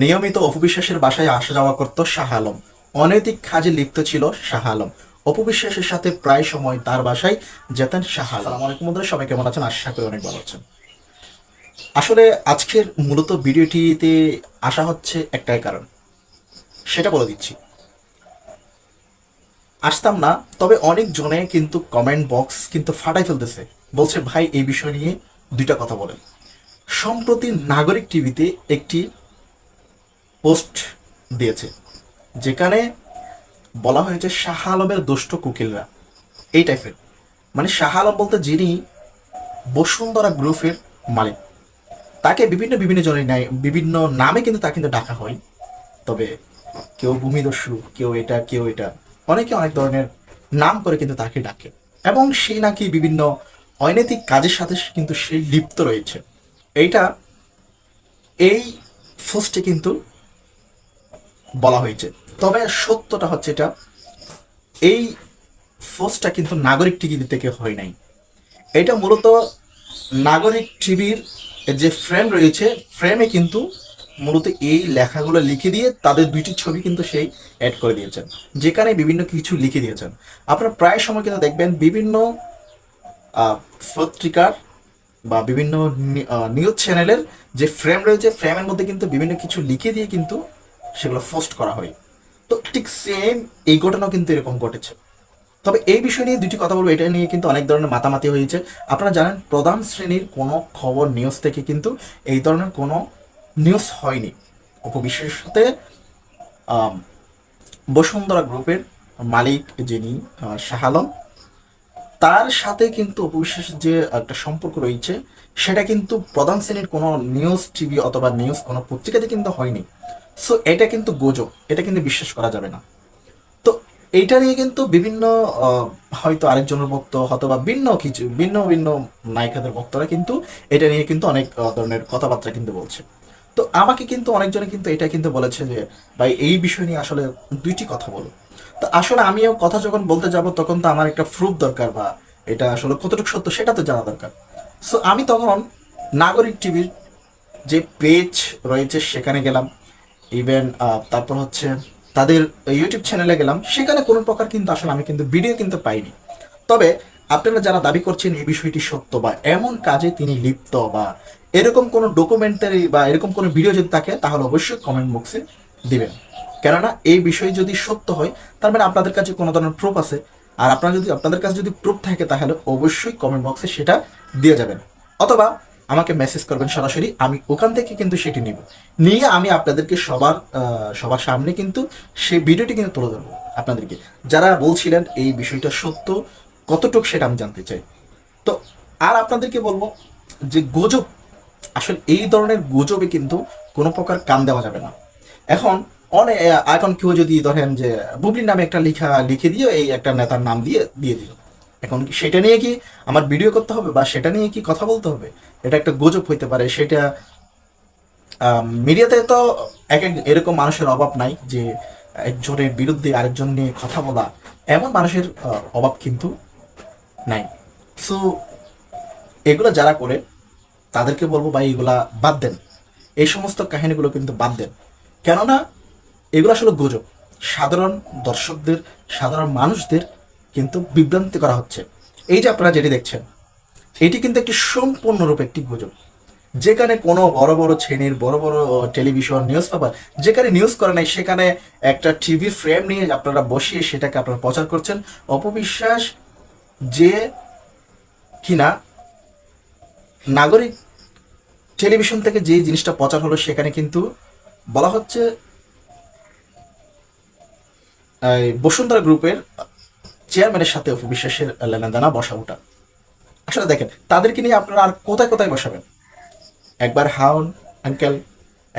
নিয়মিত অপবিশ্বাসের বাসায় আসা যাওয়া করত শাহ আলম। অনৈতিক কাজে লিপ্ত ছিল শাহ আলম। অপবিশ্বাসের সাথে প্রায় সময় তার বাসায় যেতেন শাহ আলম। অনেক বন্ধুরা, সবাই কেমন আছেন? আশা করি অনেক ভালো আছেন। আসলে আজকের মূলত ভিডিওটিতে আসা হচ্ছে একটাই কারণ। সেটা বলে দিচ্ছি। আসতাম না, তবে অনেক জনে কিন্তু কমেন্ট বক্স কিন্তু ফাটাই ফেলতেছে। বলছে, ভাই, এই বিষয় নিয়ে দুইটা কথা বলেন। সম্প্রতি নাগরিক টিভিতে একটি পোস্ট দিয়েছে, যেখানে বলা হয়েছে শাহ আলমের দুষ্ট কুকিলরা। এই টাইপের মানে শাহ আলম বলতে যিনি বসুন্ধরা গ্রুপের মালিক। তাকে বিভিন্ন বিভিন্ন জনের ন্যায়, বিভিন্ন নামে কিন্তু তাকে কিন্তু ডাকা হয়। তবে কেউ ভূমিদস্যু, কেউ এটা কেউ এটা, অনেকে অনেক ধরনের নাম করে কিন্তু তাকে ডাকে। এবং সে নাকি বিভিন্ন অনৈতিক কাজের সাথে কিন্তু সে লিপ্ত রয়েছে। এইটা, এই পোস্টে কিন্তু বলা হয়েছে। তবে সত্যটা হচ্ছে এটা, এই ফোর্সটা কিন্তু নাগরিক টিভি থেকে হয় নাই। এটা মূলত নাগরিক টিভির যে ফ্রেম রয়েছে ফ্রেমে কিন্তু মূলত এই লেখাগুলো লিখে দিয়ে তাদের দুইটি ছবি কিন্তু সেই অ্যাড করে দিয়েছেন, যেখানে বিভিন্ন কিছু লিখে দিয়েছেন। আপনারা প্রায় সময় কিন্তু দেখবেন বিভিন্ন পত্রিকার বা বিভিন্ন নিউজ চ্যানেলের যে ফ্রেম রয়েছে ফ্রেমের মধ্যে কিন্তু বিভিন্ন কিছু লিখে দিয়ে কিন্তু সেগুলো পোস্ট করা হয়। তো ঠিক সেম এই ঘটনাও কিন্তু এরকম ঘটেছে। তবে এই বিষয় নিয়ে দুটি কথা বলব এটা নিয়ে কিন্তু অনেক ধরনের মাতামাতি হয়েছে। আপনারা জানেন প্রধান শ্রেণির কোনো খবর নিউজ থেকে কিন্তু এই ধরনের কোনো নিউজ হয়নি। উপবিশ্বের সাথে বসুন্ধরা গ্রুপের মালিক যিনি আহ, শাহ আলম তার সাথে কিন্তু অপবিশ্বাসের যে একটা সম্পর্ক রয়েছে সেটা কিন্তু প্রধান শ্রেণির কোনো নিউজ টিভি অথবা নিউজ কোনো পত্রিকাতে কিন্তু হয়নি। সো এটা কিন্তু গুজব, এটা কিন্তু বিশ্বাস করা যাবে না। তো এইটা নিয়ে কিন্তু বিভিন্ন হয়তো আরেকজনের ভক্ত অথবা ভিন্ন কিছু, ভিন্ন ভিন্ন নায়িকাদের ভক্তরা কিন্তু এটা নিয়ে কিন্তু অনেক ধরনের কথাবার্তা কিন্তু বলছে। তো আমাকে কিন্তু অনেকজনে কিন্তু এটা কিন্তু বলেছে যে, ভাই, এই বিষয় নিয়ে আসলে দুইটি কথা বলো। তো আসলে আমিও কথা যখন বলতে যাব, তখন তো আমার একটা প্রুফ দরকার বা এটা আসলে কতটুকু সত্য সেটা তো জানা দরকার। সো আমি তখন নাগরিক টিভির যে পেজ রয়েছে সেখানে গেলাম। ইভেন তারপর হচ্ছে তাদের ইউটিউব চ্যানেলে গেলাম, সেখানে কোনো প্রকার কিন্তু আসলে আমি কিন্তু ভিডিও কিন্তু পাইনি। তবে আপনারা যারা দাবি করছেন এই বিষয়টি সত্য বা এমন কাজে তিনি লিপ্ত বা এরকম কোনো ডকুমেন্টারি বা এরকম কোনো ভিডিও যদি থাকে, তাহলে অবশ্যই কমেন্ট বক্সে দিবেন। কেননা এই বিষয় যদি সত্য হয়, তার মানে আপনাদের কাছে কোনো ধরনের প্রুফ আছে। আর আপনারা যদি, আপনাদের কাছে যদি প্রুফ থাকে, তাহলে অবশ্যই কমেন্ট বক্সে সেটা দিয়ে যাবেন। অথবা আমাকে মেসেজ করবেন সরাসরি, আমি ওখান থেকে কিন্তু সেটি নিব। নিয়ে আমি আপনাদেরকে সবার সবার সামনে কিন্তু সেই ভিডিওটি কিন্তু তুলে ধরবো আপনাদেরকে। যারা বলছিলেন এই বিষয়টা সত্য, কতটুকু সেটা আমি জানতে চাই। তো আর আপনাদেরকে বলব যে গুজব, আসলে এই ধরনের গুজবে কিন্তু কোনো প্রকার কান দেওয়া যাবে না। এখন অনেক এখন কেউ যদি ধরেন যে, বুবলির নামে একটা লেখা, লিখে দিয়ে এই একটা নেতার নাম দিয়ে দিয়ে দিল। এখন কি সেটা নিয়ে কি আমার ভিডিও করতে হবে বা সেটা নিয়ে কি কথা বলতে হবে? এটা একটা গুজব হইতে পারে, সেটা মিডিয়াতে তো এক এক এরকম মানুষের অভাব নাই যে একজনের বিরুদ্ধে আরেকজন নিয়ে কথা বলা, এমন মানুষের অভাব কিন্তু নাই। সো এগুলো যারা করে, তাদেরকে বলব ভাই এগুলা বাদ দেন। এই সমস্ত কাহিনীগুলো কিন্তু বাদ দেন। কেননা এগুলো আসলে গুজব। সাধারণ দর্শকদের, সাধারণ মানুষদের কিন্তু বিভ্রান্তি করা হচ্ছে। এই যে আপনারা যেটি দেখছেন এটি কিন্তু একটি সম্পূর্ণরূপে একটি গুজব। যেখানে কোনো বড় বড় শ্রেণির, বড় বড় টেলিভিশন নিউজ পেপার যেখানে নিউজ করে নাই, সেখানে একটা টিভি ফ্রেম নিয়ে আপনারা বসিয়ে সেটাকে আপনারা প্রচার করছেন। অপবিশ্বাস যে কিনা নাগরিক টেলিভিশন থেকে যে জিনিসটা প্রচার হলো, সেখানে কিন্তু বলা হচ্ছে বসুন্ধরা গ্রুপের চেয়ারম্যানের সাথে অপু বিশ্বাসের লেনাদেনা বসা ওঠা আসলে দেখেন, তাদেরকে নিয়ে আপনারা আর কোথায় কোথায় বসাবেন? একবার হাউন, আঙ্কেল,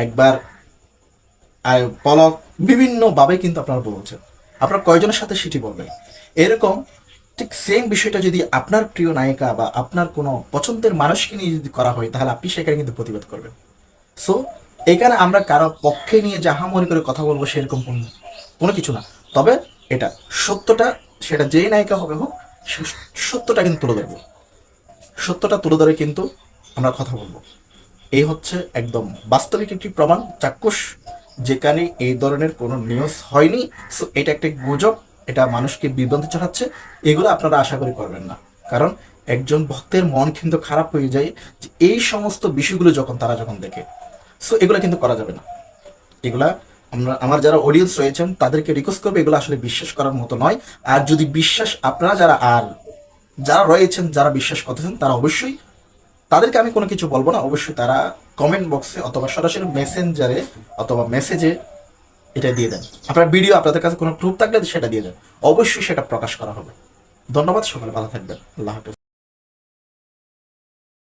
একবার পলক, বিভিন্নভাবে কিন্তু আপনারা বলছেন। আপনার কয়জনের সাথে সেটি বলবেন? এরকম ঠিক সেম বিষয়টা যদি আপনার প্রিয় নায়িকা বা আপনার কোনো পছন্দের মানুষকে নিয়ে যদি করা হয়, তাহলে আপনি সেখানে কিন্তু প্রতিবাদ করবেন। সো এখানে আমরা কারও পক্ষে নিয়ে যাহা মনে করে কথা বলব সেরকম কোনো কিছু না। তবে এটা সত্যটা সেটা যেই নায়িকা হবে হোক সত্যটা কিন্তু তুলে ধরবো। সত্যটা তুলে ধরে কিন্তু আমরা কথা বলব। এই হচ্ছে একদম বাস্তবিক একটি প্রমাণ, চাক্ষুষ, যেখানে এই ধরনের কোনো নিউজ হয়নি। সো এটা একটা গুজব, এটা মানুষকে বিভ্রান্তি ছড়াচ্ছে। এগুলো আপনারা আশা করি করবেন না। কারণ একজন ভক্তের মন কিন্তু খারাপ হয়ে যায় যে এই সমস্ত বিষয়গুলো যখন তারা যখন দেখে। সো এগুলো কিন্তু করা যাবে না। এগুলা আমরা, আমার যারা অডিয়েন্স রয়েছেন, তাদেরকে রিকোয়েস্ট করবে এগুলো আসলে বিশ্বাস করার মতো নয়। আর যদি বিশ্বাস আপনারা যারা, আর যারা রয়েছেন, যারা বিশ্বাস করতেছেন, তারা অবশ্যই তাদেরকে আমি কোনো কিছু বলব না। অবশ্যই তারা কমেন্ট বক্সে অথবা সরাসরি মেসেঞ্জারে অথবা মেসেজে এটা দিয়ে দেন। আপনার ভিডিও আপনাদের কাছে কোনো প্রুফ থাকলে সেটা দিয়ে দেন। অবশ্যই সেটা প্রকাশ করা হবে। ধন্যবাদ, সকলে ভালো থাকবেন। আল্লাহ হাফেজ।